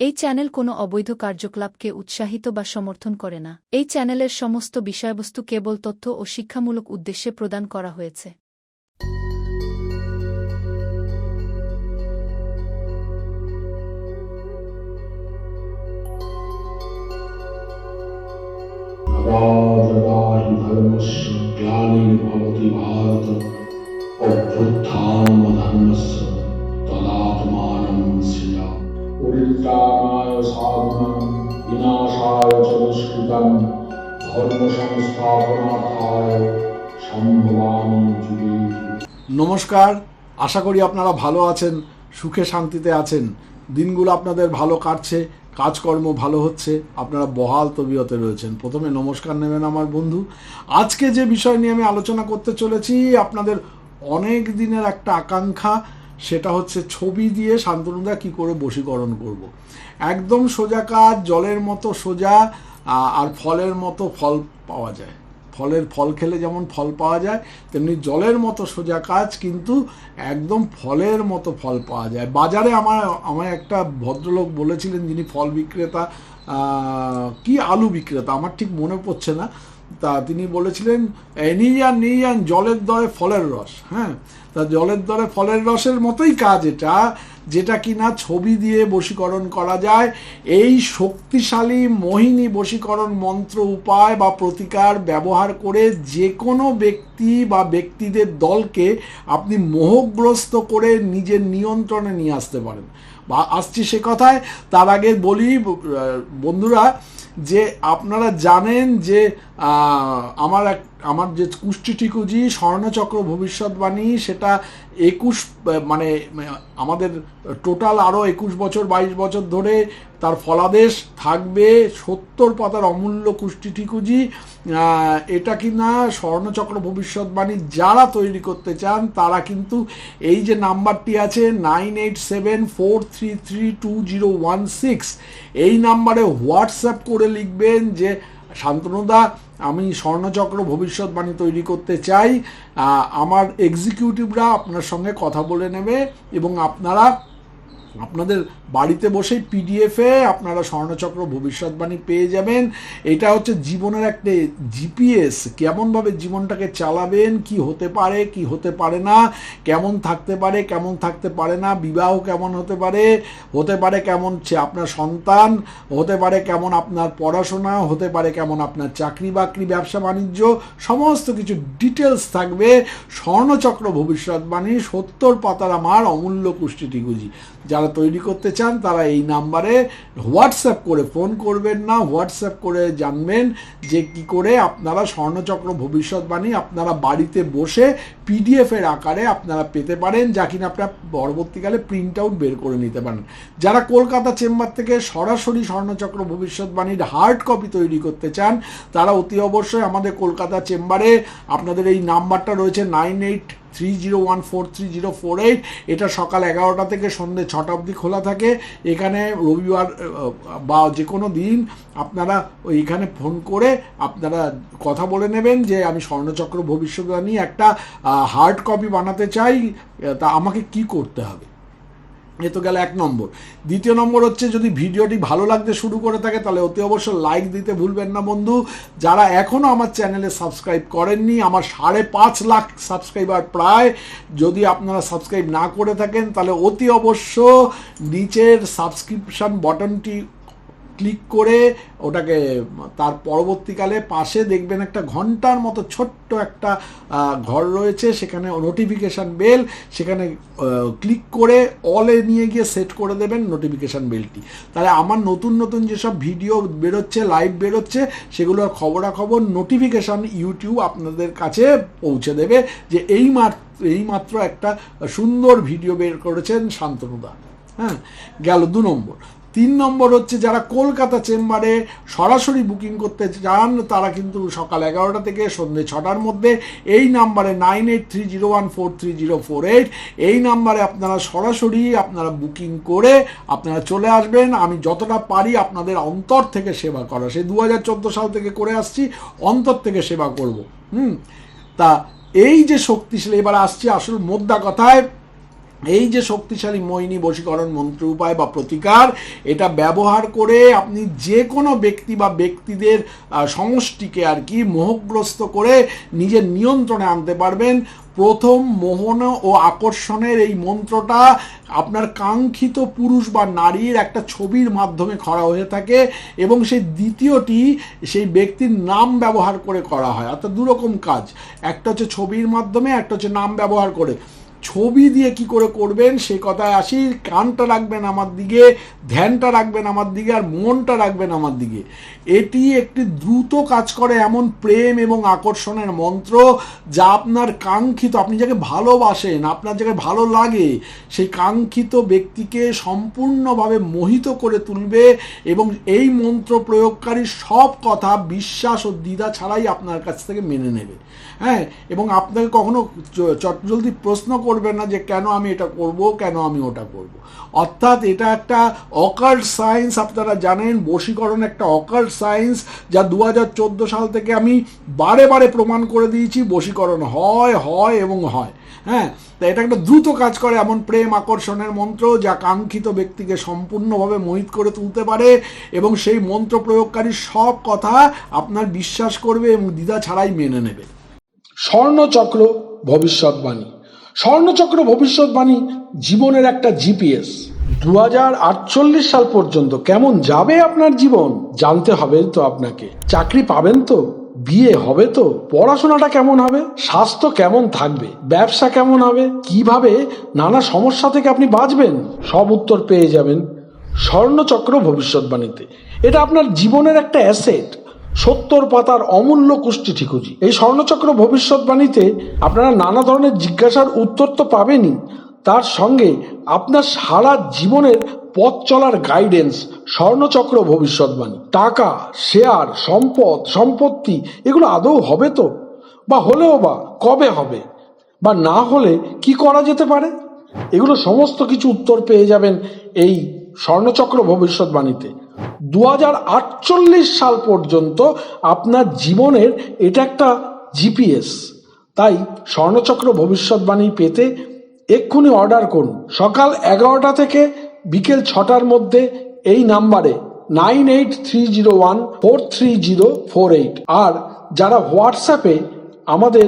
এই চ্যানেল কোনো অবৈধ কার্যকলাপকে উৎসাহিত বা সমর্থন করে না। এই চ্যানেলের সমস্ত বিষয়বস্তু কেবল তথ্য ও শিক্ষামূলক উদ্দেশ্যে প্রদান করা হয়েছে। ভারত অভ্যুত্থান ধর্মস্য পরিত্রাণায় সাধনা বিনাশায় চ ধর্ম সংস্থাপনার্থায় সম্ভবামি যুগে নমস্কার, আশা করি আপনারা ভালো আছেন, সুখে শান্তিতে আছেন। দিনগুলো আপনাদের ভালো কাটছে, কাজকর্ম ভালো হচ্ছে, আপনারা বহাল তবিয়তে রয়েছেন। প্রথমে নমস্কার নেবেন আমার বন্ধু। আজকে যে বিষয় নিয়ে আমি আলোচনা করতে চলেছি, আপনাদের অনেক দিনের একটা আকাঙ্ক্ষা সেটা হচ্ছে ছবি দিয়ে শান্তনুদা কি করে বশীকরণ করব। একদম সোজা কাজ, জলের মতো সোজা আর ফলের মতো ফল পাওয়া যায়। ফলের ফল খেলে যেমন ফল পাওয়া যায়, তেমনি জলের মতো সোজা কাজ কিন্তু একদম ফলের মতো ফল পাওয়া যায়। বাজারে আমার আমার একটা ভদ্রলোক বলেছিলেন যিনি ফল বিক্রেতা কি আলু বিক্রেতা? আমার ঠিক মনে পড়ছে না। তা তিনি বলেছিলেন "এই নিয়ে যান নিয়ে যান, জলের দরে ফলের রস। হ্যাঁ তা জলের দরে ফলের রসের মতোই কাজ এটা, যেটা কিনা ছবি দিয়ে বশীকরণ করা যায়। এই শক্তিশালী মোহিনী বশীকরণ মন্ত্র উপায় বা প্রতিকার ব্যবহার করে যে কোনো ব্যক্তি বা ব্যক্তিদের দলকে আপনি মোহগ্রস্ত করে নিজের নিয়ন্ত্রণে নিয়ে আসতে পারেন। বা আসছি সে কথায়, তার আগে বলি বন্ধুরা যে আপনারা জানেন যে আমার এক আমার যে কুষ্টি টিকুজি স্বর্ণচক্র ভবিষ্যৎবাণী সেটা একুশ মানে আমাদের টোটাল আরও একুশ বছর বাইশ বছর ধরে তার ফলাদেশ থাকবে সত্তর পাতার অমূল্য কুষ্টি আহ, এটা কিনা স্বর্ণচক্র ভবিষ্যৎবাণী যারা তৈরি করতে চান তারা কিন্তু এই যে নাম্বারটি আছে nine eight seven four three three two zero one six এই নাম্বারে হোয়াটসঅ্যাপ করে লিখবেন যে শান্তনুদা আমি স্বর্ণচক্র ভবিষ্যৎবাণী তৈরি করতে চাই। আমার এক্সিকিউটিভরা আপনার সঙ্গে কথা বলে নেবে এবং আপনারা আপনাদের বাড়িতে বসেই পিডিএফে আপনারা স্বর্ণচক্র ভবিষ্যৎবাণী পেয়ে যাবেন। এটা হচ্ছে জীবনের একটা জিপিএস কেমনভাবে জীবনটাকে চালাবেন, কি হতে পারে, কি হতে পারে না, কেমন থাকতে পারে, কেমন থাকতে পারে না, বিবাহ কেমন হতে পারে হতে পারে কেমন আপনার সন্তান, হতে পারে কেমন আপনার পড়াশোনা, হতে পারে কেমন আপনার চাকরি বাকরি ব্যবসা, বাণিজ্য, সমস্ত কিছু ডিটেলস থাকবে। স্বর্ণচক্র ভবিষ্যৎবাণী, সত্তর পাতার আমার অমূল্য কুষ্টি টিকুজি যারা তৈরি করতে চান, তারা এই নাম্বারে হোয়াটসঅ্যাপ করে ফোন করবেন না। হোয়াটসঅ্যাপ করে জানবেন যে কি করে আপনারা স্বর্ণচক্র ভবিষ্যৎবাণী, আপনারা বাড়িতে বসে পিডিএফ এর আকারে আপনারা পেতে পারেন, যা কিনা আপনারা পরবর্তীকালে প্রিন্ট আউট বের করে নিতে পারেন। যারা কলকাতা চেম্বার থেকে সরাসরি স্বর্ণচক্র ভবিষ্যৎবাণীর হার্ড কপি তৈরি করতে চান, তারা অতি অবশ্যই আমাদের কলকাতা চেম্বারে আপনাদের এই নাম্বারটা রয়েছে nine eight three zero one four three zero four eight. এটা সকাল এগারোটা থেকে সন্ধ্যে ছটা অবধি খোলা থাকে। এখানে রবিবার বা যে কোনো দিন আপনারা ওইখানে ফোন করে আপনারা কথা বলে নেবেন যে, আমি স্বর্ণচক্র ভবিষ্যৎবাণী একটা হার্ড কপি বানাতে চাই, তা আমাকে কি করতে হবে? এ তো গেল এক নম্বর। দ্বিতীয় নম্বর হচ্ছে, যদি ভিডিওটি ভালো লাগতে শুরু করে থাকে, তাহলে অতি অবশ্য লাইক দিতে ভুলবেন না বন্ধু। যারা এখনও আমার চ্যানেলে সাবস্ক্রাইব করেননি, আমার সাড়ে পাঁচ লাখ সাবস্ক্রাইবার প্রায়, যদি আপনারা সাবস্ক্রাইব না করে থাকেন, তাহলে অতি অবশ্য নিচের সাবস্ক্রিপশন বটনটি ক্লিক করে ওটাকে, তার পরবর্তীকালে পাশে দেখবেন একটা ঘণ্টার মতো ছোট্ট একটা ঘর রয়েছে, সেখানে নোটিফিকেশান বেল সেখানে ক্লিক করে অলে নিয়ে গিয়ে সেট করে দেবেন নোটিফিকেশান বেলটি তাহলে আমার নতুন নতুন যেসব ভিডিও বেরোচ্ছে লাইভ বেরোচ্ছে, সেগুলোর খবরাখবর নোটিফিকেশান ইউটিউব আপনাদের কাছে পৌঁছে দেবে যে এই মাত্র এই মাত্র একটা সুন্দর ভিডিও বের করেছেন শান্তনুদা। হ্যাঁ গেল দু নম্বর। তিন নম্বর হচ্ছে যারা কলকাতা চেম্বারে সরাসরি বুকিং করতে চান, তারা কিন্তু সকাল এগারোটা থেকে সন্ধ্যে ছটার মধ্যে এই নাম্বারে nine eight three zero one four three zero four eight, এই নাম্বারে আপনারা সরাসরি আপনারা বুকিং করে আপনারা চলে আসবেন। আমি যতটা পারি আপনাদের অন্তর থেকে সেবা করা। সেই দু হাজার চোদ্দ সাল থেকে করে আসছি, অন্তর থেকে সেবা করব। হুম? তা এই যে শক্তিশালী, এবার আসছি আসল মোদ্দা কথায়। এই যে শক্তিশালী মোহিনী বশীকরণ মন্ত্র উপায় বা প্রতিকার, এটা ব্যবহার করে আপনি যে কোনো ব্যক্তি বা ব্যক্তিদের সমষ্টিকে আর কি মোহগ্রস্ত করে নিজের নিয়ন্ত্রণে আনতে পারবেন। প্রথম মোহন ও আকর্ষণের এই মন্ত্রটা আপনার কাঙ্ক্ষিত পুরুষ বা নারীর একটা ছবির মাধ্যমে করা হয়ে থাকে এবং সেই দ্বিতীয়টি সেই ব্যক্তির নাম ব্যবহার করে করা হয়। অর্থাৎ দুরকম কাজ। একটা হচ্ছে ছবির মাধ্যমে, একটা হচ্ছে নাম ব্যবহার করে। ছবি দিয়ে কি করে করবেন, সে কথায় আসি, কানটা রাখবেন আমার দিকে, ধ্যানটা রাখবেন আমার দিকে, আর মনটা রাখবেন আমার দিকে। এটি একটি দ্রুত কাজ করে এমন প্রেম এবং আকর্ষণের মন্ত্র যা আপনার কাঙ্ক্ষিত, আপনি যাকে ভালোবাসেন, আপনার যাকে ভালো লাগে, সেই কাঙ্ক্ষিত ব্যক্তিকে সম্পূর্ণভাবে মোহিত করে তুলবে এবং এই মন্ত্র প্রয়োগকারী সব কথা বিশ্বাস ও দ্বিধা ছাড়াই আপনার কাছ থেকে মেনে নেবে। হ্যাঁ এবং আপনাকে কখনো চটজলদি প্রশ্ন করবে না যে কেন আমি এটা করব, কেন আমি ওটা করব। অর্থাৎ এটা একটা অকাল্ট সায়েন্স আপনারা জানেন, বশীকরণ একটা অকাল্ট সায়েন্স যা দু হাজার চোদ্দ সাল থেকে আমি বারে বারে প্রমাণ করে দিয়েছি, বশীকরণ হয় হয় এবং হয়। হ্যাঁ তা এটা একটা দ্রুত কাজ করে এমন প্রেম আকর্ষণের মন্ত্র যা কাঙ্ক্ষিত ব্যক্তিকে সম্পূর্ণভাবে মোহিত করে তুলতে পারে এবং সেই মন্ত্র প্রয়োগকারী সব কথা আপনার বিশ্বাস করবে এবং দ্বিধা ছাড়াই মেনে নেবে। স্বর্ণচক্র ভবিষ্যৎবাণী। স্বর্ণচক্র ভবিষ্যৎবাণী জীবনের একটা জিপিএস। দু হাজার আটচল্লিশ সাল পর্যন্ত কেমন যাবে আপনার জীবন? জানতে হবে তো আপনাকে। চাকরি পাবেন তো? বিয়ে হবে তো? পড়াশোনাটা কেমন হবে? স্বাস্থ্য কেমন থাকবে? ব্যবসা কেমন হবে? কীভাবে নানা সমস্যা থেকে আপনি বাঁচবেন? সব উত্তর পেয়ে যাবেন স্বর্ণচক্র ভবিষ্যৎবাণীতে। এটা আপনার জীবনের একটা অ্যাসেট। সত্তর পাতার অমূল্য কুষ্টি ঠিকুজি। এই স্বর্ণচক্র ভবিষ্যৎবাণীতে আপনারা নানা ধরনের জিজ্ঞাসার উত্তর তো পাবেনই। তার সঙ্গে আপনার সারা জীবনের পথ চলার গাইডেন্স স্বর্ণচক্র ভবিষ্যৎবাণী টাকা শেয়ার সম্পদ, সম্পত্তি, এগুলো আদৌ হবে তো? বা হলেও বা কবে হবে? বা না হলে কি করা যেতে পারে? এগুলো সমস্ত কিছু উত্তর পেয়ে যাবেন এই স্বর্ণচক্র ভবিষ্যৎবাণীতে দু হাজার আটচল্লিশ সাল পর্যন্ত আপনার জীবনের এটা একটা জিপিএস। তাই স্বর্ণচক্র ভবিষ্যৎবাণী পেতে এক্ষুনি অর্ডার করুন। সকাল এগারোটা থেকে বিকেল ছটার মধ্যে এই নাম্বারে nine eight three zero one four three zero four eight. আর যারা হোয়াটসঅ্যাপে আমাদের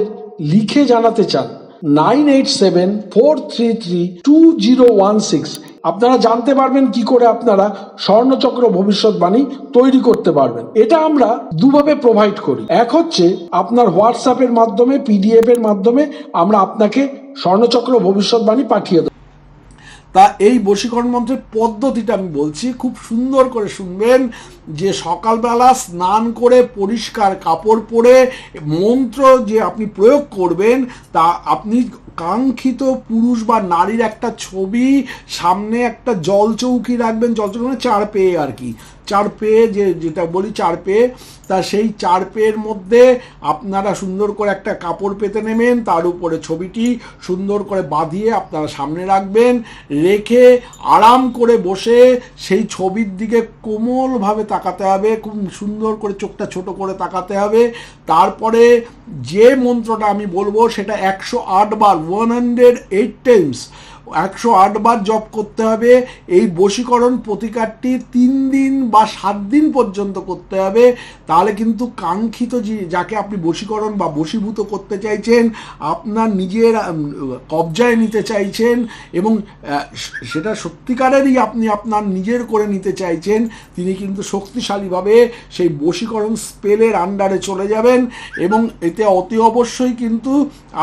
লিখে জানাতে চান, nine eight seven four three three two zero one six আপনারা জানতে পারবেন কি করে আপনারা স্বর্ণচক্র ভবিষ্যৎবাণী তৈরি করতে পারবেন। এটা আমরা দুভাবে প্রোভাইড করি। এক হচ্ছে, আপনার হোয়াটসঅ্যাপের মাধ্যমে পিডিএফ এর মাধ্যমে আমরা আপনাকে স্বর্ণচক্র ভবিষ্যৎবাণী পাঠিয়ে দেবো। তা এই বশীকরণ মন্ত্রের পদ্ধতিটা আমি বলছি, খুব সুন্দর করে শুনবেন যে সকালবেলা স্নান করে পরিষ্কার কাপড় পরে মন্ত্র যে আপনি প্রয়োগ করবেন, তা আপনি কাঙ্ক্ষিত পুরুষ বা নারীর একটা ছবি, সামনে একটা জল চৌকি রাখবেন জল চৌকি মানে চার পেয়ে আর কি। চার পেয়ে যে, যেটা বলি চার পেয়ে তা সেই চার পেয়ের মধ্যে আপনারা সুন্দর করে একটা কাপড় পেতে নেবেন, তার উপরে ছবিটি সুন্দর করে বাঁধিয়ে আপনারা সামনে রাখবেন, রেখে আরাম করে বসে সেই ছবির দিকে কোমলভাবে তাকাতে হবে, খুব সুন্দর করে চোখটা ছোট করে তাকাতে হবে। তারপরে যে মন্ত্রটা আমি বলব, সেটা একশো আট বার ওয়ান হান্ড্রেড এইট টাইমস একশো বার জপ করতে হবে। এই বশীকরণ প্রতিকারটি তিন দিন বা সাত দিন পর্যন্ত করতে হবে। তাহলে কিন্তু কাঙ্ক্ষিত যাকে আপনি বশীকরণ বা বশীভূত করতে চাইছেন, আপনার নিজের কবজায় নিতে চাইছেন এবং সেটা সত্যিকারেরই আপনি আপনার নিজের করে নিতে চাইছেন, তিনি কিন্তু শক্তিশালীভাবে সেই বশীকরণ স্পেলের আন্ডারে চলে যাবেন এবং এতে অতি অবশ্যই কিন্তু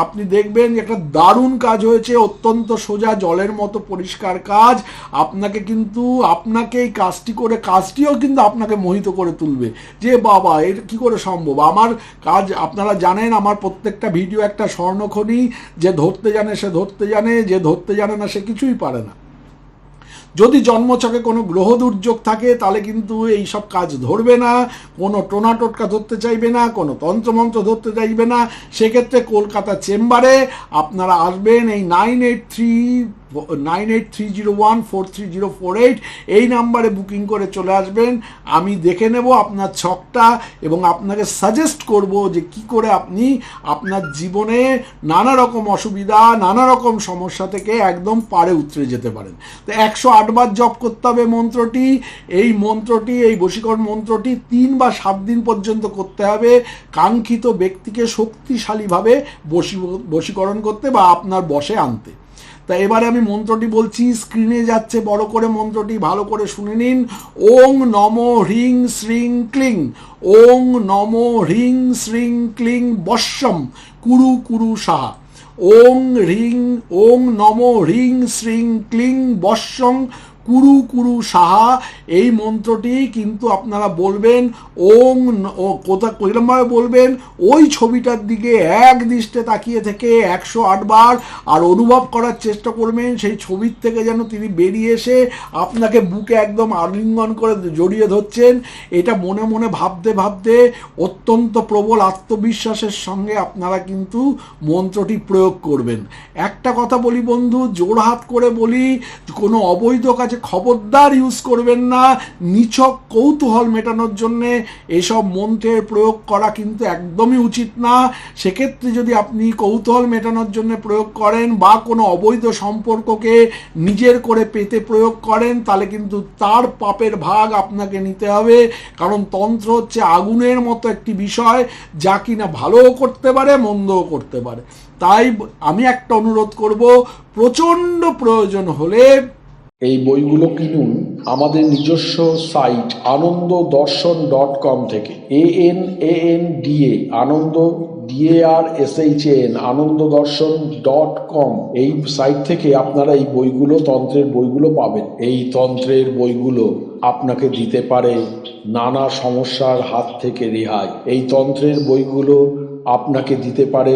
আপনি দেখবেন একটা দারুণ কাজ হয়েছে, অত্যন্ত সোজা জলের মতো পরিষ্কার কাজ, আপনাকে কিন্তু, আপনাকে এই কাজটি করে, কাজটিও কিন্তু আপনাকে মোহিত করে তুলবে। যে বাবা, এর কি করে সম্ভব? আমার কাজ, আপনারা জানেন, আমার প্রত্যেকটা ভিডিও একটা স্বর্ণখনি, যে ধরতে জানে সে ধরতে জানে, যে ধরতে জানে না সে কিছুই পারে না। যদি জন্মছকে কোনো গ্রহ দুর্যোগ থাকে, তাহলে কিন্তু এই সব কাজ ধরবে না, কোনো টোনা টোটকা ধরতে চাইবে না, কোনো তন্ত্রমন্ত্র ধরতে চাইবে না। সেক্ষেত্রে কলকাতা চেম্বারে আপনারা আসবেন এই nine eight three nine eight three zero one four three zero four eight এই নাম্বারে বুকিং করে চলে আসবেন। আমি দেখে নেব আপনার ছকটা এবং আপনাকে সাজেস্ট করব যে কি করে আপনি আপনার জীবনে নানা রকম অসুবিধা, নানা রকম সমস্যা থেকে একদম পারে উতরে যেতে পারেন। তো একশো আটবার জপ করতে হবে মন্ত্রটি। এই মন্ত্রটি, এই বশীকরণ মন্ত্রটি তিন বা সাত দিন পর্যন্ত করতে হবে। কাঙ্ক্ষিত ব্যক্তিকে শক্তিশালীভাবে বশী বশীকরণ করতে বা আপনার বশে আনতে। তা এবারে আমি মন্ত্রটি বলছি স্ক্রিনে যাচ্ছে, বড় করে মন্ত্রটি, ভালো করে শুনে নিন। ওং নম হ্রিং শ্রিং ক্লিং, ওং নম হ্রিং শ্রিং ক্লিং বশ্যম, কুরু কুরু সাহা ওং হ্রিং, ওং নম হ্রিং শ্রিং ক্লিং বশ্যং কুরু কুরু সাহা, এই মন্ত্রটি কিন্তু আপনারা বলবেন, ওং ও কোথা কীরকমভাবে বলবেন, ওই ছবিটার দিকে এক দৃষ্টে তাকিয়ে থেকে একশো আটবার আর অনুভব করার চেষ্টা করবেন, সেই ছবির থেকে যেন তিনি বেরিয়ে এসে আপনাকে বুকে একদম আলিঙ্গন করে জড়িয়ে ধরছেন। এটা মনে মনে ভাবতে ভাবতে অত্যন্ত প্রবল আত্মবিশ্বাসের সঙ্গে আপনারা কিন্তু মন্ত্রটি প্রয়োগ করবেন। একটা কথা বলি বন্ধু জোড়হাত করে বলি, কোনো অবৈধ কাজে খবরদার ইউজ করবেন না, নিছক কৌতূহল মেটানোর জন্যে এসব মন্ত্রের প্রয়োগ করা কিন্তু একদমই উচিত না। সেক্ষেত্রে যদি আপনি কৌতূহল মেটানোর জন্য প্রয়োগ করেন বা কোনো অবৈধ সম্পর্ককে নিজের করে পেতে প্রয়োগ করেন, তাহলে কিন্তু তার পাপের ভাগ আপনাকে নিতে হবে। কারণ তন্ত্র হচ্ছে আগুনের মতো একটি বিষয়, যা কিনা ভালোও করতে পারে, মন্দও করতে পারে। তাই আমি একটা অনুরোধ করব, প্রচণ্ড প্রয়োজন হলে এই বইগুলো কিনুন আমাদের নিজস্ব সাইট আনন্দ দর্শন ডট কম থেকে। A N A N D A Anand H N Anand Darshan dot com. এই সাইট থেকে আপনারা এই বইগুলো, তন্ত্রের বইগুলো পাবেন। এই তন্ত্রের বইগুলো আপনাকে দিতে পারে নানা সমস্যার হাত থেকে রেহাই। এই তন্ত্রের বইগুলো আপনাকে দিতে পারে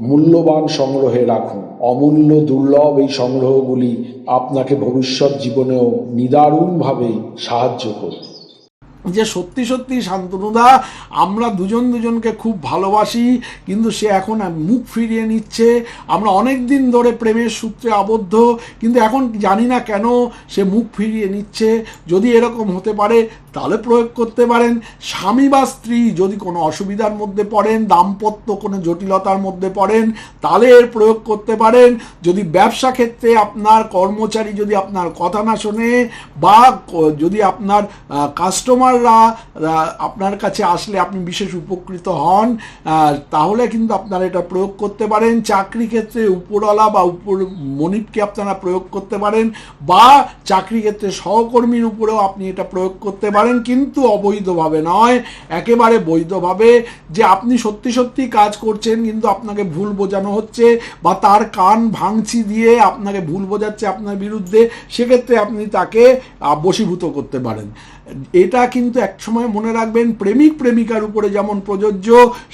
মূল্যবান সংগ্রহে রাখুন। অমূল্য দুর্লভ এই সংগ্রহগুলি আপনাকে ভবিষ্যৎ জীবনেও নিদারুণভাবে সাহায্য করবে। যে সত্যি সত্যি শান্তনুদা, আমরা দুজন দুজনকে খুব ভালোবাসি, কিন্তু সে এখন মুখ ফিরিয়ে নিচ্ছে। আমরা অনেক দিন ধরে প্রেমের সূত্রে আবদ্ধ, কিন্তু এখন জানি না কেন সে মুখ ফিরিয়ে নিচ্ছে। যদি এরকম হতে পারে তাহলে প্রয়োগ করতে পারেন। স্বামী বা স্ত্রী যদি কোনো অসুবিধার মধ্যে পড়েন, দাম্পত্য কোনো জটিলতার মধ্যে পড়েন, তাহলে এর প্রয়োগ করতে পারেন। যদি ব্যবসা ক্ষেত্রে আপনার কর্মচারী যদি আপনার কথা না শোনে বা যদি আপনার কাস্টমাররা আপনার কাছে আসলে আপনি বিশেষ উপকৃত হন তাহলে কিন্তু আপনারা এটা প্রয়োগ করতে পারেন। চাকরি ক্ষেত্রে উপরওয়ালা বা উপর মনিপকে আপনারা প্রয়োগ করতে পারেন বা চাকরি ক্ষেত্রে সহকর্মীর উপরেও আপনি এটা প্রয়োগ করতে পারেন। কিন্তু অবৈধভাবে নয়, একেবারে বৈধভাবে যে আপনি সত্যি সত্যি কাজ করছেন কিন্তু আপনাকে ভুল বোঝানো হচ্ছে বা তার কান ভাঙচি দিয়ে আপনাকে ভুল বোঝাচ্ছে আপনার বিরুদ্ধে, সেক্ষেত্রে আপনি তাকে বশীভূত করতে পারেন। এটা কিন্তু একসময় মনে রাখবেন, প্রেমিক প্রেমিকার উপরে যেমন প্রযোজ্য,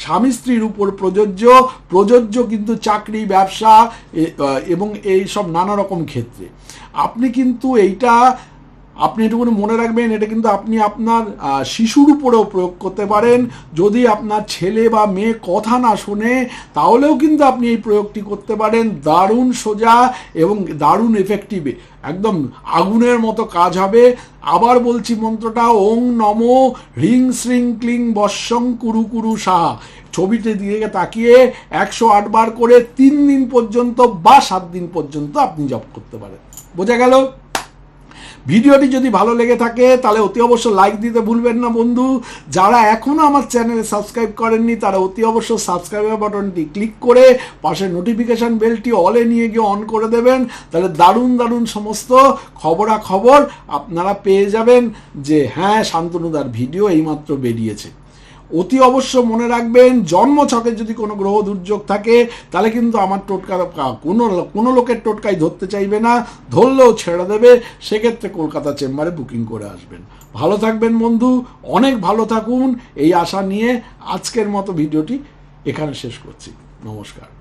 স্বামী স্ত্রীর উপর প্রযোজ্য প্রযোজ্য কিন্তু চাকরি, ব্যবসা এবং এই সব নানা রকম ক্ষেত্রে। আপনি কিন্তু এইটা আপনি এটুকুনি মনে রাখবেন, এটা কিন্তু আপনি আপনার শিশুর উপরেও প্রয়োগ করতে পারেন। যদি আপনার ছেলে বা মেয়ে কথা না শোনে, তাহলেও কিন্তু আপনি এই প্রয়োগটি করতে পারেন। দারুণ সোজা এবং দারুণ এফেক্টিভ একদম আগুনের মতো কাজ হবে। আবার বলছি মন্ত্রটা, ওং নম হ্রিং শ্রিং ক্লিং বৎসং কুরু কুরু সাহা। ছবিতে দিকে তাকিয়ে একশো আটবার করে তিন দিন পর্যন্ত বা সাত দিন পর্যন্ত আপনি জপ করতে পারেন। বোঝা গেল? ভিডিওটি যদি ভালো লেগে থাকে, তাহলে অতি অবশ্য লাইক দিতে ভুলবেন না বন্ধু। যারা এখনও আমার চ্যানেলে সাবস্ক্রাইব করেননি, তারা অতি অবশ্য সাবস্ক্রাইবার বাটনটি ক্লিক করে পাশে নোটিফিকেশান বেলটি অলে নিয়ে গিয়ে অন করে দেবেন। তাহলে দারুণ দারুণ সমস্ত খবরাখবর আপনারা পেয়ে যাবেন যে হ্যাঁ শান্তনুদার ভিডিও এইমাত্র বেরিয়েছে। অতি অবশ্য মনে রাখবেন জন্মছকে যদি কোনো গ্রহ দুর্যোগ থাকে, তাহলে কিন্তু আমার টোটকা, কোনো কোনো লোকের টোটকাই ধরতে চাইবে না, ধরলেও ছেড়ে দেবে, সেক্ষেত্রে কলকাতা চেম্বারে বুকিং করে আসবেন। ভালো থাকবেন বন্ধু, অনেক ভালো থাকুন, এই আশা নিয়ে আজকের মতো ভিডিওটি এখানে শেষ করছি। নমস্কার।